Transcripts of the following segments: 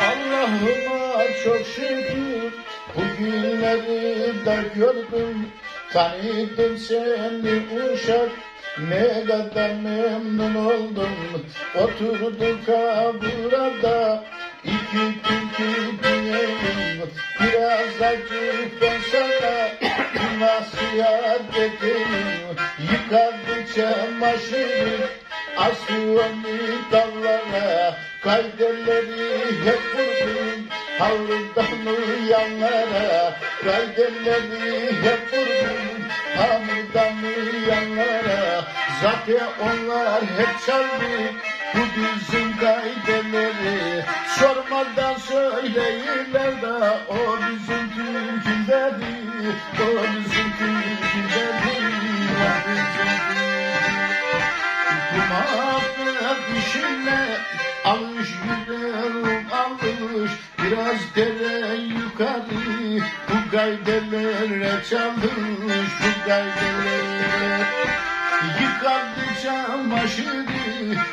Allah'ıma çok şükür bugünleri de gördüm. Tanıdım seni uşak ne kadar memnun oldum? Oturduk ha burada iki türkü dinleyelim Biraz acı ben sana nasihat edeyim. Yıkadı çamaşırı Asıyorum dallara Kaydeleri hep vurdum. Halıdan uyanlara Kaydeleri hep vurdum. Halıdan uyanlara Zaten onlar hep çaldı. Bu bizim kaydeleri Sormadan söyleyirler da O bizim türküleri alış Biraz dere yukarı. Bu gaydelere çalış Bu gaydelere Yıkadı çamaşırı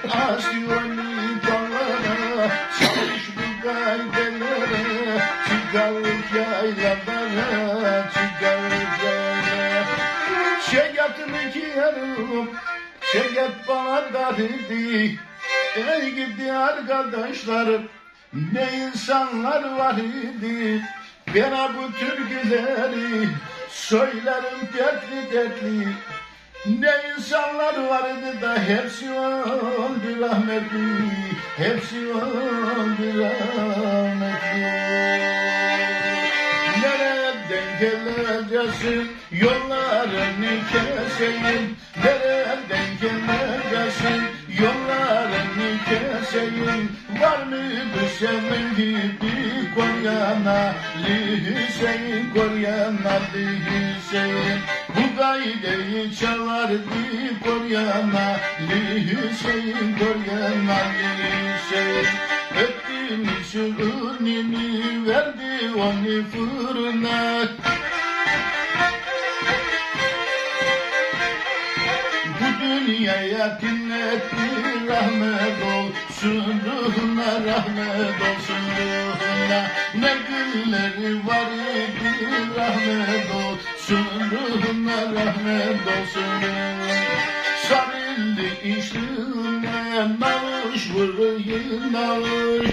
asyoni dallara Çalış bu gaydelere Çıkarıp yaylalara Çıkarıp yaylalara Şegatını giyerim Şegat bana da dedi Ey gidi arkadaşlarım Ne insanlar var idi Bana bu türküleri Söylerim dertli dertli. Ne insanlar vardı da hepsi öldü rahmetli Hepsi öldü rahmetli. Nereden geleceksin yollarını keseyim Nereden geleceksin keseyim Var mı bu senin gibi Koryana Hüseyin Koryana Hüseyin Bu gaydeyi çalardı Koryana Hüseyin Koryana Hüseyin Öptüm şuurunu verdi onu fırına dünyaya dinletti rahmet olsun ruhuna rahmet olsun ruhuna Ne günleri var idi rahmet olsun ruhuna rahmet olsun. Sarıldı işine navuş vuruyun navuş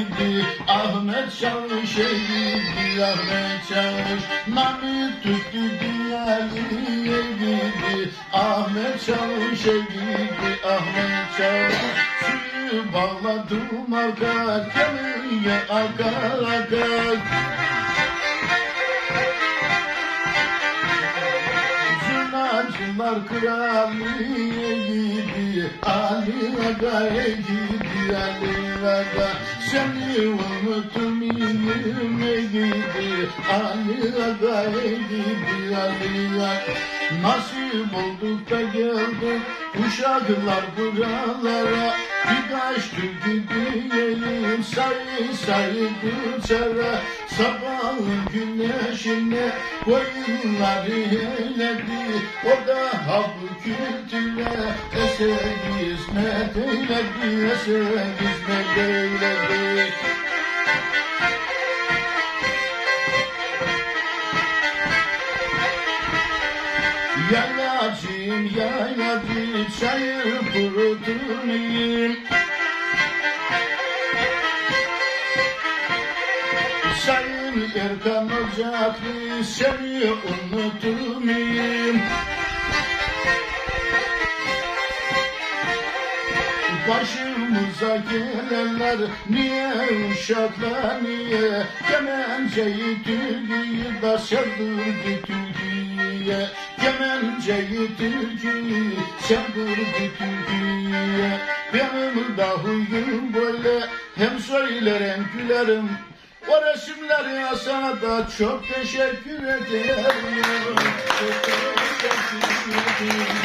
gidi Ahmet Çavuş gidi Ahmet Çavuş Mami tuttu dünyayı gidi Ahmet Çavuş gidi Ahmet Çavuş Suyu bağladım akar Gemiye akar akar kraliye gidi Ali Aga'ya gidi Ali Aga Seni unutmayayım gidi Ali Aga'ya gidi Ali Aga Nasip olduk da geldik Uşaklar buralara. Birkaç türkü diyeyim sayı sayı gülçere. Sabahın güneşine koyunları eyledi O da hapı kültüre Ese hizmet eyledi Ese hizmet eyledi Yaylacım yaylacı çayır kurutunayım Sayın Erkan Ocaklı seni unutmayayım Başımıza gelenler niye uşaklar niye? Kemenceyi türküyü da sevdirdi türküye Kemenceyi türküyü sevdirdi türküye Benim de huyum böyle hem söyler hem gülerim o resimleri sana da çok teşekkür ederim. Çok teşekkür ederim.